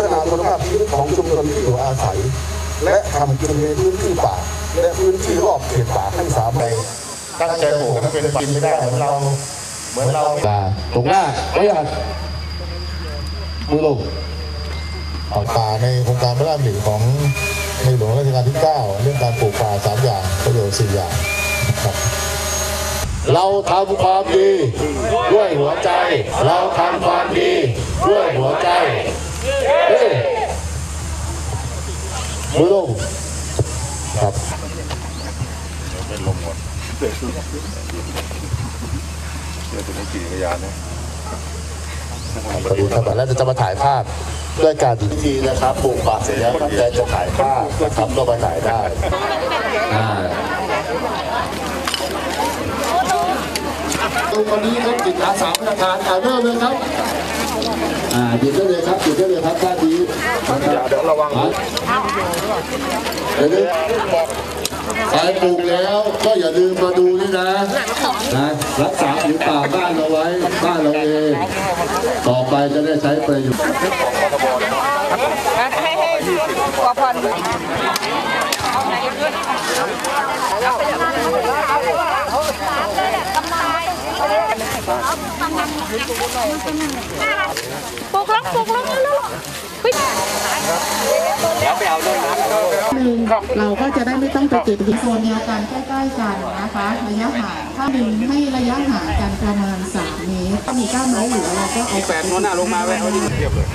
พัฒนาคุณภาพชีวิตของชุมชนที่อยู่อาศัย และทำกินในพื้นที่ป่า และพื้นที่รอบเขตป่าให้สามารถตั้งใจปลูกให้มันเป็นกินไม่ได้เหมือนเรา เหมือนเราตาตรงหน้าไม่อยากมือลงป่าในโครงการพระราชดำริของในหลวงรัชกาลที่ 9 เรื่องการปลูกป่าสามอย่างประโยชน์สี่อย่างครับเราทำความดี ด้วยหัวใจ เราทำความดี ด้วยหัวใจ มือลงครับเป็นลมหมดเดี๋ยวจะไม่ขี่จักรยานนะมาดูทำแล้วจะมาถ่ายภาพด้วยการพิธีนะครับปลูกป่าเสร็จแล้วตั้งใจจะถ่ายภาพนะครับก็มาถ่ายได้อ่าตรงวันนี้ครับจิตอาสาประธานอ่าเริ่มเลยครับอ่าหยิบได้เลยครับหยิบได้เลยครับท่านนี้น เดี๋ยวระวังเดี๋ยวนี้ใครปลูกแล้วก็อย่าลืมมาดูนี่นะนะรักษาผืนป่าบ้านเราไว้บ้านเราเองต่อไปจะได้ใช้ประโยชน์ให้ให้ขอพรปลุกลักปลุกลักแล้วลูกเฮ้ย หนึ่งเราก็จะได้ไม่ต้องไปติดที่โซนเดียวกันใกล้ๆกันนะคะระยะห่างถ้าหนึ่งให้ระยะห่างกันประมาณ3เมตรถ้ามีก้าไม้เหลือเราก็เอาแปดโน่นน้าลงมาไว้เอาดิเทียบเลย